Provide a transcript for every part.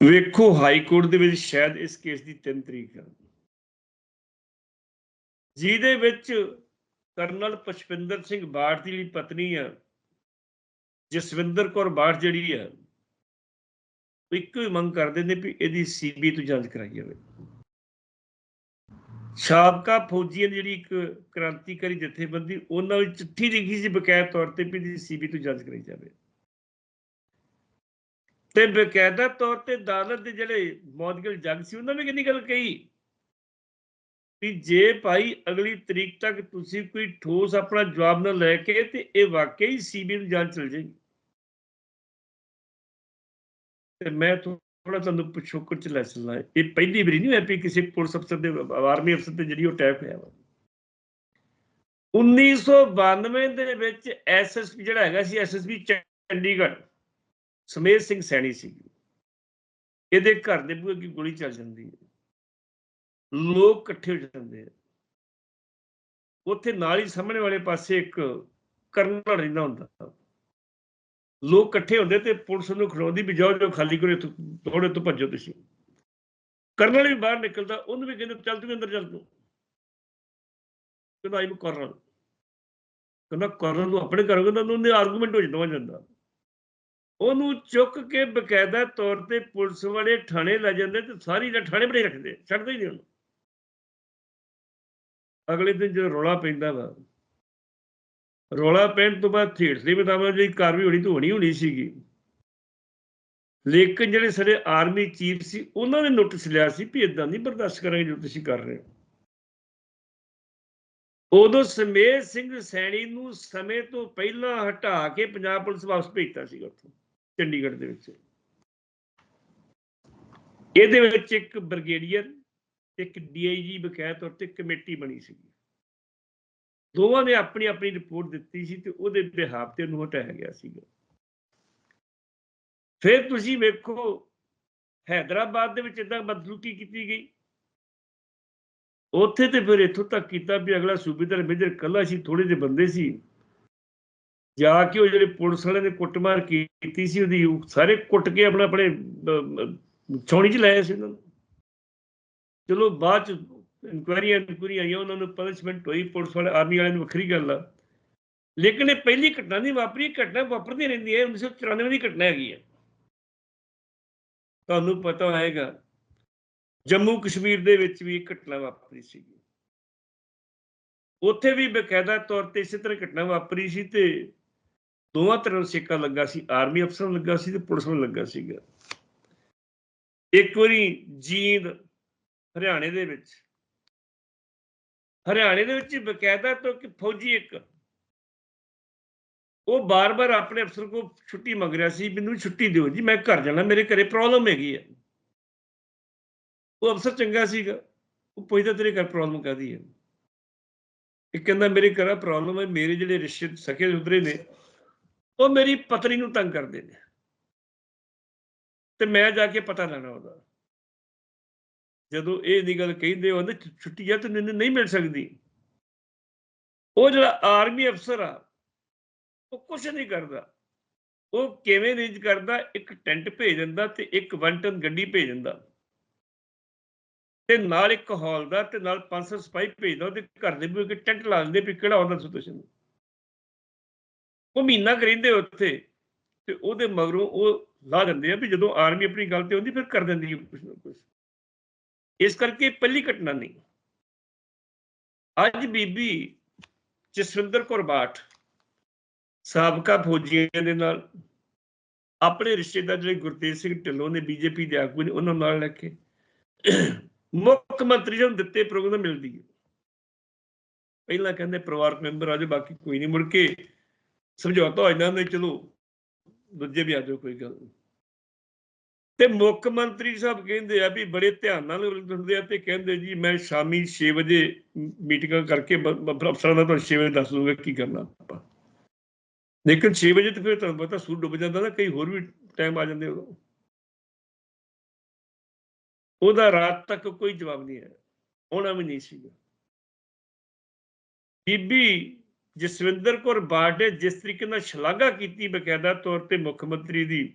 ਵੇਖੋ, high court ਦੇ ਵਿੱਚ ਸ਼ਾਇਦ ਇਸ ਕੇਸ ਦੀ 3 ਤਰੀਕ ਹੈ ਜਿਹਦੇ ਵਿੱਚ ਕਰਨਲ ਪਸ਼ਪਿੰਦਰ ਸਿੰਘ ਬਾੜ ਦੀ ਜਿਹੜੀ ਪਤਨੀ ਆ, ਜਸਵਿੰਦਰ ਕੌਰ ਬਾੜ ਜਿਹੜੀ ਆ ਇੱਕੋ ਹੀ ਮੰਗ ਕਰਦੇ ਨੇ ਵੀ ਇਹਦੀ ਸੀਬੀ ਤੋਂ ਜਾਂਚ ਕਰਾਈ ਜਾਵੇ। ਸਾਬਕਾ ਫੌਜੀਆਂ ਦੀ ਜਿਹੜੀ ਇੱਕ ਕ੍ਰਾਂਤੀਕਾਰੀ ਜਥੇਬੰਦੀ, ਉਹਨਾਂ ਵਿੱਚ ਚਿੱਠੀ ਲਿਖੀ ਸੀ ਬਕਾਇਦਾ ਤੌਰ ਤੇ ਵੀ ਇਹਦੀ ਸੀਬੀ ਤੋਂ ਜਾਂਚ ਕਰਾਈ ਜਾਵੇ। ਤੇ ਬਕਾਇਦਾ ਤੌਰ ਤੇ ਅਦਾਲਤ ਦੇ ਜਿਹੜੇ ਮੌਦਗਲ ਜੱਜ ਸੀ, ਉਹਨਾਂ ਨੇ ਕਿੰਨੀ ਗੱਲ ਕਹੀ? ਵੀ ਜੇ ਭਾਈ ਅਗਲੀ ਤਰੀਕ ਤੱਕ ਤੁਸੀਂ ਕੋਈ ਠੋਸ ਆਪਣਾ ਜਵਾਬ ਨਾ ਲੈ ਕੇ ਤੇ ਇਹ ਵਾਕਈ ਸੀਬੀ ਨੂੰ ਜਾਂਚ ਚਲ ਜਾਏਗੀ। ਤੇ ਮੈਂ ਥੋੜਾ ਤੁਹਾਨੂੰ ਪਿਛੋਕੜ ਚ ਲੈ ਚੱਲਣਾ ਇਹ ਪਹਿਲੀ ਵਾਰੀ ਨਹੀਂ ਹੋਇਆ ਵੀ ਕਿਸੇ ਪੁਲਿਸ ਅਫਸਰ ਦੇ ਆਰਮੀ ਅਫਸਰ ਤੇ ਜਿਹੜੀ ਉਹ ਅਟੈਕ ਹੋਇਆ ਵਾ। 1992 ਦੇ ਵਿੱਚ ਐਸਐਸਪੀ ਜਿਹੜਾ ਹੈਗਾ ਸੀ ਐਸਐਸਪੀ ਚੰਡੀਗੜ੍ਹ ਸਮੇਰ ਸਿੰਘ ਸੈਣੀ ਸੀ। ਇਹਦੇ ਘਰ ਦੇ ਬੂਹੇ ਅੱਗੇ ਗੋਲੀ ਚੱਲ ਜਾਂਦੀ ਹੈ। ਲੋਕ ਇਕੱਠੇ ਹੋ ਜਾਂਦੇ ਆ। ਉੱਥੇ ਨਾਲ ਹੀ ਸਾਹਮਣੇ ਵਾਲੇ ਪਾਸੇ ਇੱਕ ਕਰਨਲ ਰਹਿੰਦਾ ਹੁੰਦਾ। ਲੋਕ ਇਕੱਠੇ ਹੁੰਦੇ ਤੇ ਪੁਲਿਸ ਨੂੰ ਖੜਾਉਂਦੀ ਵੀ ਜਾਓ ਜੋ ਖਾਲੀ ਕਰੋ, ਇੱਥੋਂ ਥੋੜੇ ਤੋਂ ਭੱਜੋ ਤੁਸੀਂ। ਕਰਨਲ ਵੀ ਬਾਹਰ ਨਿਕਲਦਾ, ਉਹਨੂੰ ਵੀ ਕਹਿੰਦੇ, ਚੱਲ ਤੂੰ ਅੰਦਰ ਚੱਲ ਤੂੰ। ਕਹਿੰਦਾ, ਆਈ ਨੂੰ ਕਰਨਲ ਕਹਿੰਦਾ ਕਰਨਲ ਨੂੰ ਆਪਣੇ ਘਰੋਂ ਕਹਿੰਦਾ, ਉਹਨੇ ਆਰਗੂਮੈਂਟ ਹੋ ਜਾਂਦਾ ਜਾਂਦਾ। ਉਹਨੂੰ ਚੁੱਕ ਕੇ ਬਕਾਇਦਾ ਤੌਰ ਤੇ ਪੁਲਿਸ ਵਾਲੇ ਥਾਣੇ ਲੈ ਜਾਂਦੇ ਤੇ ਸਾਰੀ ਦਾ ਥਾਣੇ ਬਣੇ ਰੱਖਦੇ, ਛੱਡਦੇ ਹੀ ਨਹੀਂ ਉਹਨੂੰ। ਅਗਲੇ ਦਿਨ ਜਦੋਂ ਰੌਲਾ ਪੈਂਦਾ ਵਾ, ਰੌਲਾ ਪੈਣ ਤੋਂ ਬਾਅਦ ਥੀਟਸ ਦੇ ਮੁਤਾਬਕ ਜਿਹੜੀ ਕਾਰਵਾਈ ਹੋਣੀ ਤਾਂ ਹੋਣੀ ਹੋਣੀ ਸੀਗੀ। ਲੇਕਿਨ ਜਿਹੜੇ ਸਾਡੇ ਆਰਮੀ ਚੀਫ ਸੀ, ਉਹਨਾਂ ਨੇ ਨੋਟਿਸ ਲਿਆ ਸੀ ਵੀ ਇਦਾਂ ਨਹੀਂ ਬਰਦਾਸ਼ਤ ਕਰਾਂਗੇ ਜੋ ਤੁਸੀਂ ਕਰ ਰਹੇ ਹੋ। ਉਦੋਂ ਸਮੇਤ ਸਿੰਘ ਸੈਣੀ ਨੂੰ ਸਮੇਂ ਤੋਂ ਪਹਿਲਾਂ ਹਟਾ ਕੇ ਪੰਜਾਬ ਪੁਲਿਸ ਵਾਪਸ ਭੇਜਤਾ ਸੀ ਉੱਥੋਂ। ਚੰਡੀਗੜ੍ਹ ਦੇ ਵਿੱਚ। ਇਹਦੇ ਵਿੱਚ ਇੱਕ ਬ੍ਰਿਗੇਡੀਅਰ ਇੱਕ ਡੀਆਈਜੀ ਬਕਾਇ ਤੌਰ ਤੇ ਕਮੇਟੀ ਬਣੀ ਸੀ ਦੋਵਾਂ ਨੇ ਆਪਣੀ ਆਪਣੀ ਰਿਪੋਰਟ ਦਿੱਤੀ ਸੀ ਤੇ ਉਹਦੇ ਬਿਹਾਫ ਤੇ ਉਹਨੂੰ ਹਟਾਇਆ ਗਿਆ ਸੀਗਾ। ਫਿਰ ਤੁਸੀਂ ਵੇਖੋ, ਹੈਦਰਾਬਾਦ ਦੇ ਵਿੱਚ ਇਦਾਂ ਬਦਲੂਕੀ ਕੀਤੀ ਗਈ? ਉੱਥੇ ਤੇ ਫਿਰ ਇਥੋਂ ਤੱਕ ਕੀਤਾ ਵੀ ਅਗਲਾ ਸੂਬੇਦਾਰ ਮੇਜਰ ਕੱਲਾ ਸੀ ਥੋੜੇ ਜਿਹੇ ਬੰਦੇ ਸੀ। ਜਾ ਕੇ ਉਹ ਜਿਹੜੇ ਪੁਲਿਸ ਵਾਲੇ ਨੇ ਕੁੱਟਮਾਰ ਕੀਤੀ ਸੀ, ਉਹਦੀ ਸਾਰੇ ਕੁੱਟ ਕੇ ਆਪਣਾ ਆਪਣੇ ਛੌਣੀ 'ਚ ਲਾਇਆ ਸੀ ਉਹਨਾਂ ਨੂੰ। ਚਲੋ ਬਾਅਦ ਚ ਇਨਕੁਆਇਰੀਆਂ ਇਨਕੁਆਰੀ ਆਈਆਂ, ਉਹਨਾਂ ਨੂੰ ਪਨਿਸ਼ਮੈਂਟ ਹੋਈ, ਪੁਲਿਸ ਵਾਲੇ ਆਰਮੀ ਵਾਲਿਆਂ ਨੂੰ ਵੱਖਰੀ ਗੱਲ ਆ। ਲੇਕਿਨ ਇਹ ਪਹਿਲੀ ਘਟਨਾ ਨਹੀਂ ਵਾਪਰੀ ਘਟਨਾ ਵਾਪਰਦੀ ਰਹਿੰਦੀ ਹੈ 1994 ਦੀ ਘਟਨਾ ਹੈਗੀ ਹੈ। ਤੁਹਾਨੂੰ ਪਤਾ ਹੋਏਗਾ, ਜੰਮੂ ਕਸ਼ਮੀਰ ਦੇ ਵਿੱਚ ਵੀ ਇੱਕ ਘਟਨਾ ਵਾਪਰੀ ਸੀ ਉੱਥੇ ਵੀ ਬਕਾਇਦਾ ਤੌਰ ਤੇ ਇਸੇ ਤਰ੍ਹਾਂ ਘਟਨਾ ਵਾਪਰੀ ਸੀ ਤੇ ਦੋਵਾਂ ਤਰ੍ਹਾਂ ਨੂੰ ਸਿੱਕਾ ਲੱਗਾ ਸੀ ਆਰਮੀ ਅਫਸਰ ਲੱਗਾ ਸੀ ਤੇ ਪੁਲਿਸ ਨੂੰ ਲੱਗਾ ਸੀਗਾ। ਇੱਕ ਵਾਰੀ ਜੀਂਦ ਹਰਿਆਣੇ ਦੇ ਵਿੱਚ, ਹਰਿਆਣੇ ਦੇ ਵਿੱਚ ਬਕਾਇਦਾ ਤੋਂ ਕਿ ਫੌਜੀ ਇੱਕ, ਉਹ ਬਾਰ-ਬਾਰ ਆਪਣੇ ਅਫਸਰ ਕੋ ਛੁੱਟੀ ਮੰਗ ਰਿਹਾ ਸੀ, ਮੈਨੂੰ ਛੁੱਟੀ ਦਿਓ ਜੀ, ਮੈਂ ਘਰ ਜਾਣਾ, ਮੇਰੇ ਘਰੇ ਪ੍ਰੋਬਲਮ ਹੈਗੀ ਹੈ ਉਹ ਅਫਸਰ ਚੰਗਾ ਸੀਗਾ, ਉਹ ਪੁੱਛਦਾ, ਤੇਰੇ ਘਰ ਪ੍ਰੋਬਲਮ ਕਾਦੀ ਹੈ ਇਹ ਕਹਿੰਦਾ, ਮੇਰੇ ਘਰ ਪ੍ਰੋਬਲਮ ਹੈ ਮੇਰੇ ਜਿਹੜੇ ਰਿਸ਼ਤੇ ਸਕੇ ਉਧਰੇ ਨੇ ਉਹ ਮੇਰੀ ਪਤਨੀ ਨੂੰ ਤੰਗ ਕਰਦੇ ਨੇ। ਤੇ ਮੈਂ ਜਾ ਕੇ ਪਤਾ ਲੈਣਾ ਉਹਦਾ। ਜਦੋਂ ਇਹ ਦੀ ਗੱਲ ਕਹਿੰਦੇ ਉਹਨੇ ਛੁੱਟੀ ਆ ਤੈਨੂੰ ਨਹੀਂ ਮਿਲ ਸਕਦੀ। ਉਹ ਜਿਹੜਾ ਆਰਮੀ ਅਫਸਰ ਆ, ਉਹ ਕੁਝ ਨਹੀਂ ਕਰਦਾ। ਉਹ ਕਿਵੇਂ ਅਰੇਂਜ ਕਰਦਾ, ਇੱਕ ਟੈਂਟ ਭੇਜ ਦਿੰਦਾ ਤੇ ਇੱਕ ਵਨ ਗੱਡੀ ਭੇਜ ਦਿੰਦਾ ਤੇ ਨਾਲ ਇੱਕ ਹਾਲ ਦਾ ਤੇ ਨਾਲ 500 ਸਪਾਈ ਭੇਜਦਾ, ਉਹਦੇ ਘਰ ਦੇ ਵੀ ਟੈਂਟ ਲਾ ਦਿੰਦੇ ਵੀ ਕਿਹੜਾ ਆਉਂਦਾ ਸੀ ਤੁਸੀਂ ਉਹ ਮਹੀਨਾ ਕਰਿੰਦੇ ਉੱਥੇ, ਤੇ ਉਹਦੇ ਮਗਰੋਂ ਉਹ ਲਾ ਦਿੰਦੇ ਆ ਵੀ ਜਦੋਂ ਆਰਮੀ ਆਪਣੀ ਗੱਲ ਤੇ ਆਉਂਦੀ, ਫਿਰ ਕਰ ਦਿੰਦੀ ਹੈ ਕੁਝ ਨਾ ਕੁਝ ਇਸ ਕਰਕੇ ਪਹਿਲੀ ਘਟਨਾ ਨਹੀਂ। ਅੱਜ ਬੀਬੀ ਜਸਵਿੰਦਰ ਕੌਰ ਬਾਠ ਸਾਬਕਾ ਫੌਜੀਆਂ ਦੇ ਨਾਲ ਆਪਣੇ ਰਿਸ਼ਤੇਦਾਰ ਜਿਹੜੇ ਗੁਰਤੇਜ ਸਿੰਘ ਢਿੱਲੋਂ ਨੇ, ਬੀਜੇਪੀ ਦੇ ਆਗੂ ਨੇ, ਉਹਨਾਂ ਨਾਲ ਲੈ ਕੇ ਮੁੱਖ ਮੰਤਰੀ ਨੂੰ ਦਿੱਤੇ ਪ੍ਰੋਗਰਾਮ ਮਿਲਦੀ ਹੈ। ਪਹਿਲਾਂ ਕਹਿੰਦੇ ਪਰਿਵਾਰਕ ਮੈਂਬਰ ਆਜੋ ਬਾਕੀ ਕੋਈ ਨਹੀਂ। ਮੁੜ ਕੇ ਸਮਝੌਤਾ ਹੋ ਜਾਂਦਾ ਚਲੋ ਦੂਜੇ ਵੀ ਆਜੋ ਕੋਈ ਗੱਲ ਤੇ ਮੁੱਖ ਮੰਤਰੀ ਸਾਹਿਬ ਕਹਿੰਦੇ ਆ ਵੀ ਬੜੇ ਧਿਆਨ ਨਾਲ ਹੁੰਦੇ ਆ ਤੇ ਕਹਿੰਦੇ ਜੀ, ਮੈਂ ਸ਼ਾਮੀ 6 ਵਜੇ ਮੀਟਿੰਗਾਂ ਕਰਕੇ ਅਫਸਰਾਂ ਦਾ ਤੁਹਾਨੂੰ 6 ਵਜੇ ਦੱਸ ਦੂੰਗਾ ਕੀ ਕਰਨਾ ਆਪਾਂ। ਲੇਕਿਨ 6 ਵਜੇ ਤੇ ਫਿਰ ਤੁਹਾਨੂੰ ਪਤਾ ਸੂਰ ਡੁੱਬ ਜਾਂਦਾ ਨਾ, ਕਈ ਹੋਰ ਵੀ ਟਾਈਮ ਆ ਜਾਂਦੇ ਉਦੋਂ। ਉਹਦਾ ਰਾਤ ਤੱਕ ਕੋਈ ਜਵਾਬ ਨਹੀਂ ਆਇਆ। ਹੋਣਾ ਵੀ ਨਹੀਂ ਸੀਗਾ। ਬੀਬੀ ਜਸਵਿੰਦਰ ਕੌਰ ਬਾਡੇ ਜਿਸ ਤਰੀਕੇ ਨਾਲ ਸ਼ਲਾਘਾ ਕੀਤੀ ਬਕਾਇਦਾ ਤੌਰ ਤੇ ਮੁੱਖ ਮੰਤਰੀ ਦੀ,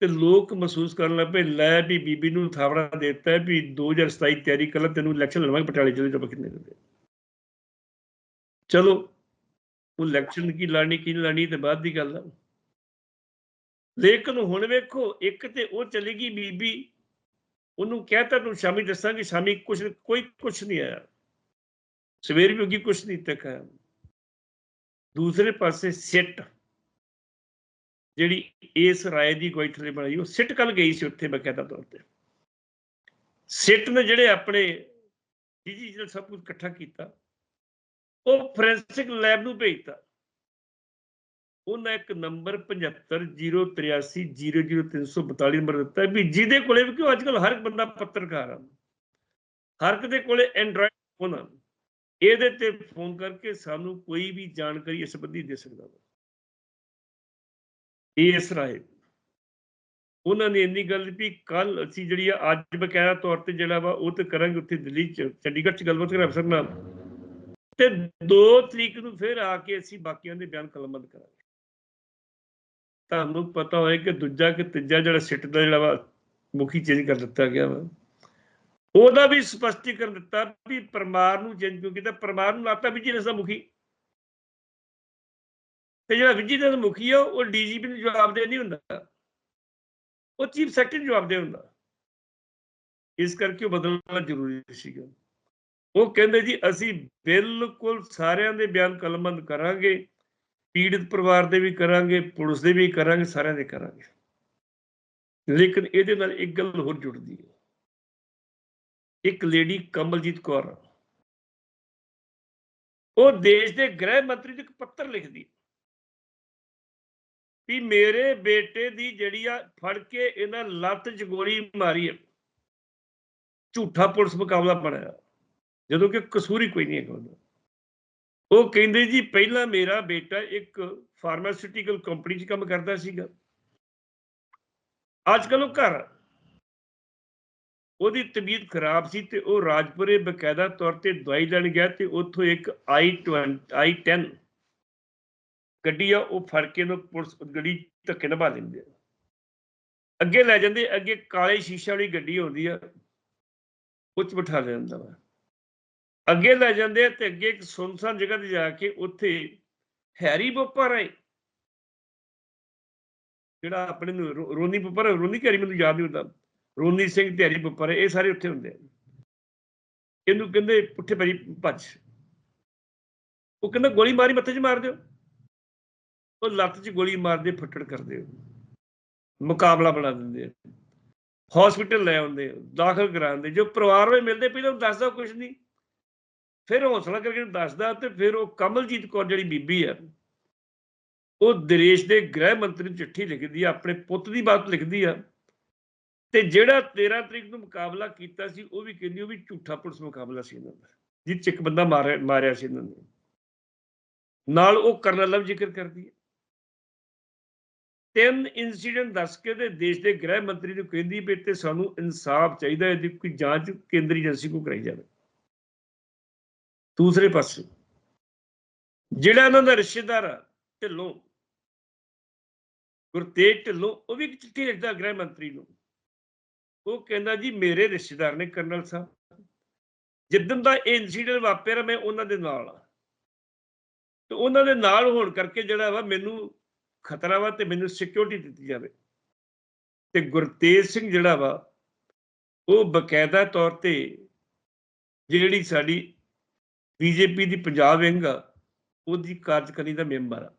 ਤੇ ਲੋਕ ਮਹਿਸੂਸ ਕਰਨ ਲੱਗ ਪਏ, ਲੈ ਵੀ ਬੀਬੀ ਨੂੰ ਥਾਵੜਾ ਦਿੱਤਾ ਵੀ 2027 ਤਿਆਰੀ ਕਰ ਲੈ, ਤੈਨੂੰ ਇਲੈਕਸ਼ਨ ਲੜਵਾਂਗੇ ਪਟਿਆਲੇ ਜ਼ਿਲ੍ਹੇ ਚ ਕਿੰਨੇ ਦਿੰਦੇ ਚਲੋ, ਉਹ ਇਲੈਕਸ਼ਨ ਕੀ ਲੜਨੀ, ਕੀ ਨਹੀਂ ਲੜਨੀ ਤੇ ਬਾਅਦ ਦੀ ਗੱਲ ਆ। ਲੇਕਿਨ ਹੁਣ ਵੇਖੋ, ਇੱਕ ਤੇ ਉਹ ਚਲੀ ਗਈ ਬੀਬੀ, ਉਹਨੂੰ ਕਹਿਤਾ ਤੂੰ ਸ਼ਾਮੀ ਦੱਸਾਂਗੇ, ਸ਼ਾਮੀ ਕੁਛ, ਕੋਈ ਕੁਛ ਨਹੀਂ ਆਇਆ। ਸਵੇਰ ਵੀ ਹੋ ਕੁਛ ਨਹੀਂ ਤੱਕ ਆਇਆ ਦੂਸਰੇ ਪਾਸੇ ਸਿੱਟ, ਜਿਹੜੀ ਇਸ ਰਾਏ ਦੀ ਕੋਈ ਥਲੇ ਬਣਾਈ, ਉਹ ਸਿੱਟ ਕੱਲ ਗਈ ਸੀ ਉੱਥੇ ਬਕਾਇਦਾ ਤੌਰ ਤੇ। ਸਿੱਟ ਨੇ ਜਿਹੜੇ ਆਪਣੇ ਡਿਜੀਟਲ ਸਭ ਕੁਝ ਇਕੱਠਾ ਕੀਤਾ, ਉਹ ਫੋਰੈਂਸਿਕ ਲੈਬ ਨੂੰ ਭੇਜਤਾ। ਉਹਨਾਂ ਇੱਕ ਨੰਬਰ 7508300342 ਨੰਬਰ ਦਿੱਤਾ ਵੀ ਜਿਹਦੇ ਕੋਲੇ ਵੀ ਕਿਉਂ ਅੱਜਕੱਲ ਹਰ ਇੱਕ ਬੰਦਾ ਪੱਤਰਕਾਰ ਆ। ਹਰ ਇੱਕ ਦੇ ਕੋਲੇ ਐਂਡਰੋਇਡ ਫੋਨ ਆ। ਇਹਦੇ ਤੇ ਫੋਨ ਕਰਕੇ ਸਾਨੂੰ ਕੋਈ ਵੀ ਜਾਣਕਾਰੀ ਇਸ ਸੰਬੰਧੀ ਦੇ ਸਕਦਾ ਵਾ। ਇਸ ਰਾਏ ਉਹਨਾਂ ਨੇ ਇੰਨੀ ਗੱਲ ਵੀ ਕੱਲ ਅਸੀਂ ਜਿਹੜੀ ਆ, ਅੱਜ ਬਕਾਇਆ ਤੌਰ ਤੇ ਜਿਹੜਾ ਵਾ, ਉਹ ਤੇ ਕਰਾਂਗੇ ਉੱਥੇ ਦਿੱਲੀ ਚ, ਚੰਡੀਗੜ੍ਹ ਚ ਗੱਲਬਾਤ ਕਰਾਂ ਅਫਸਰ ਨਾਲ। ਤੇ 2 ਤਰੀਕ ਨੂੰ ਫਿਰ ਆ ਕੇ ਅਸੀਂ ਬਾਕੀਆਂ ਦੇ ਬਿਆਨ ਕਲਮਬੰਦ ਕਰਾਂਗੇ। ਤੁਹਾਨੂੰ ਪਤਾ ਹੋਏ ਕਿ ਦੂਜਾ ਕਿ ਤੀਜਾ ਜਿਹੜਾ ਸਿੱਟ ਦਾ ਜਿਹੜਾ ਵਾ, ਮੁਖੀ ਚੇਂਜ ਕਰ ਦਿੱਤਾ ਗਿਆ ਵਾ। ਉਹਦਾ ਵੀ ਸਪਸ਼ਟੀਕਰਨ ਦਿੱਤਾ ਵੀ ਪਰਮਾਰ ਨੂੰ ਚੇਂਜ ਕੀਤਾ ਪਰਮਾਰ ਨੂੰ ਲਾਤਾ ਵਿਜੀਲੈਂਸ ਦਾ ਮੁਖੀ ਤੇ ਜਿਹੜਾ ਵਿਜੀਲੈਂਸ ਮੁਖੀ ਆ, ਉਹ ਡੀਜੀਪੀ ਨੂੰ ਜਵਾਬਦੇਹ ਨਹੀਂ ਹੁੰਦਾ। ਉਹ ਚੀਫ ਸੈਕਟਰੀ ਜਵਾਬਦੇਹ ਹੁੰਦਾ। ਇਸ ਕਰਕੇ ਉਹ ਬਦਲਣਾ ਜ਼ਰੂਰੀ ਸੀਗਾ। ਉਹ ਕਹਿੰਦੇ ਜੀ, ਅਸੀਂ ਬਿਲਕੁਲ ਸਾਰਿਆਂ ਦੇ ਬਿਆਨ ਕਲਮਬੰਦ ਕਰਾਂਗੇ, ਪੀੜਤ ਪਰਿਵਾਰ ਦੇ ਵੀ ਕਰਾਂਗੇ, ਪੁਲਿਸ ਦੇ ਵੀ ਕਰਾਂਗੇ, ਸਾਰਿਆਂ ਦੇ ਕਰਾਂਗੇ। ਲੇਕਿਨ ਇਹਦੇ ਨਾਲ ਇੱਕ ਗੱਲ ਹੋਰ ਜੁੜਦੀ ਹੈ। ਇੱਕ ਲੇਡੀ ਕਮਲਜੀਤ ਕੌਰ। ਉਹ ਦੇਸ਼ ਦੇ ਗ੍ਰਹਿ ਮੰਤਰੀ ਨੂੰ ਇੱਕ ਪੱਤਰ ਲਿਖਦੀ ਵੀ ਮੇਰੇ ਬੇਟੇ ਦੀ ਜਿਹੜੀ ਆ ਫੜ ਕੇ ਇਹਨਾਂ ਲੱਤ 'ਚ ਗੋਲੀ ਮਾਰੀ ਹੈ। ਝੂਠਾ ਪੁਲਿਸ ਮੁਕਾਬਲਾ ਬਣਾਇਆ ਜਦੋਂ ਕਿ ਕਸੂਰੀ ਕੋਈ ਨਹੀਂ ਹੈਗਾ ਉਹ ਕਹਿੰਦੇ ਜੀ ਪਹਿਲਾਂ ਮੇਰਾ ਬੇਟਾ ਇੱਕ ਫਾਰਮਾਸਿਊਟੀਕਲ ਕੰਪਨੀ 'ਚ ਕੰਮ ਕਰਦਾ ਸੀਗਾ। ਅੱਜ ਕੱਲ ਉਹ ਘਰ ਉਹਦੀ ਤਬੀਅਤ ਖਰਾਬ ਸੀ ਤੇ ਉਹ ਰਾਜਪੁਰੇ ਬਕਾਇਦਾ ਤੌਰ ਤੇ ਦਵਾਈ ਲੈਣ ਗਿਆ ਤੇ ਉੱਥੋਂ ਇੱਕ i20 i10 ਗੱਡੀ ਆ, ਉਹ ਫੜ ਕੇ ਉਹਨੂੰ ਪੁਲਿਸ ਗੱਡੀ ਧੱਕੇ ਨਾਲ ਭਾ ਲੈਂਦੇ ਅੱਗੇ ਲੈ ਜਾਂਦੇ, ਅੱਗੇ ਕਾਲੇ ਸ਼ੀਸ਼ੇ ਵਾਲੀ ਗੱਡੀ ਆਉਂਦੀ ਆ, ਉੱਚ ਬਿਠਾ ਲੈਂਦਾ ਵਾ। ਅੱਗੇ ਲੈ ਜਾਂਦੇ ਆ ਤੇ ਅੱਗੇ ਇੱਕ ਸੁਨਸਾਨ ਜਗ੍ਹਾ ਤੇ ਜਾ ਕੇ ਉੱਥੇ ਹੈਰੀ ਬੋਪਾ ਰਾਏ, ਜਿਹੜਾ ਆਪਣੇ ਨੂੰ ਰੋਨੀ ਬੋਪਾ ਰੋਨੀ ਘਰੀ ਮੈਨੂੰ ਯਾਦ ਨਹੀਂ ਹੁੰਦਾ। ਰੋਨੀ ਸਿੰਘ ਧਿਆਰੀ ਹੈਰੀ ਇਹ ਸਾਰੇ ਉੱਥੇ ਹੁੰਦੇ ਆ। ਇਹਨੂੰ ਕਹਿੰਦੇ ਪੁੱਠੇ ਭਾਜੀ ਭੱਜ। ਉਹ ਕਹਿੰਦਾ ਗੋਲੀ ਮਾਰੀ, ਮੱਥੇ 'ਚ ਮਾਰ ਦਿਓ। ਉਹ ਲੱਤ 'ਚ ਗੋਲੀ ਮਾਰਦੇ, ਫੱਟੜ ਕਰਦੇ ਮੁਕਾਬਲਾ ਬਣਾ ਦਿੰਦੇ ਆ। ਹਸਪੀਟਲ ਲੈ ਆਉਂਦੇ ਦਾਖਲ ਕਰਾਉਂਦੇ ਜੋ ਪਰਿਵਾਰ ਵਿੱਚ ਮਿਲਦੇ, ਪਹਿਲਾਂ ਉਹਨੂੰ ਦੱਸਦਾ ਕੁਝ ਨਹੀਂ। ਫਿਰ ਹੌਸਲਾ ਕਰਕੇ ਦੱਸਦਾ ਤੇ ਫਿਰ ਉਹ ਕਮਲਜੀਤ ਕੌਰ ਜਿਹੜੀ ਬੀਬੀ ਆ, ਉਹ ਦੇਸ਼ ਦੇ ਗ੍ਰਹਿ ਮੰਤਰੀ ਨੂੰ ਚਿੱਠੀ ਲਿਖਦੀ ਆ, ਆਪਣੇ ਪੁੱਤ ਦੀ ਬਾਤ ਲਿਖਦੀ ਆ। ਤੇ ਜਿਹੜਾ 13 ਤਰੀਕ ਨੂੰ ਮੁਕਾਬਲਾ ਕੀਤਾ ਸੀ, ਉਹ ਵੀ ਕਹਿੰਦੀ ਉਹ ਵੀ ਝੂਠਾ ਪੁਲਿਸ ਮੁਕਾਬਲਾ ਸੀ ਇਹਨਾਂ ਦਾ ਜਿਹ ਚ ਇੱਕ ਬੰਦਾ ਮਾਰਿਆ ਮਾਰਿਆ ਸੀ ਇਹਨਾਂ ਨੇ। ਨਾਲ ਉਹ ਕਰਨਲ ਦਾ ਜ਼ਿਕਰ ਕਰਦੀ ਹੈ। ਤਿੰਨ ਇਨਸੀਡੈਂਟ ਦੱਸ ਕੇ ਤੇ ਦੇਸ਼ ਦੇ ਗ੍ਰਹਿ ਮੰਤਰੀ ਨੂੰ ਕਹਿੰਦੀ ਵੀ ਤੇ ਸਾਨੂੰ ਇਨਸਾਫ ਚਾਹੀਦਾ ਹੈ ਇਹਦੀ ਕੋਈ ਜਾਂਚ ਕੇਂਦਰੀ ਏਜੰਸੀ ਕੋ ਕਰਾਈ ਜਾਵੇ। ਦੂਸਰੇ ਪਾਸੇ, ਜਿਹੜਾ ਇਹਨਾਂ ਦਾ ਰਿਸ਼ਤੇਦਾਰ ਆ, ਢਿੱਲੋਂ, ਗੁਰਤੇਜ ਢਿੱਲੋਂ, ਉਹ ਵੀ ਇੱਕ ਚਿੱਠੀ ਲਿਖਦਾ ਗ੍ਰਹਿ ਮੰਤਰੀ ਨੂੰ। ਉਹ ਕਹਿੰਦਾ ਜੀ, ਮੇਰੇ ਰਿਸ਼ਤੇਦਾਰ ਨੇ ਕਰਨਲ ਸਾਹਿਬ। ਜਿੱਦਣ ਦਾ ਇਹ ਇਨਸੀਡੈਂਟ ਵਾਪਰਿਆ, ਮੈਂ ਉਹਨਾਂ ਦੇ ਨਾਲ ਆ ਤੇ ਉਹਨਾਂ ਦੇ ਨਾਲ ਹੋਣ ਕਰਕੇ ਜਿਹੜਾ ਵਾ, ਮੈਨੂੰ ਖਤਰਾ ਵਾ ਤੇ ਮੈਨੂੰ ਸਿਕਿਉਰਿਟੀ ਦਿੱਤੀ ਜਾਵੇ। ਤੇ ਗੁਰਤੇਜ ਸਿੰਘ ਜਿਹੜਾ ਵਾ, ਉਹ ਬਕਾਇਦਾ ਤੌਰ ਤੇ ਜਿਹੜੀ ਸਾਡੀ ਬੀਜੇਪੀ ਦੀ ਪੰਜਾਬ ਵਿੰਗ ਆ, ਉਹਦੀ ਕਾਰਜਕਾਰੀ ਦਾ ਮੈਂਬਰ ਆ।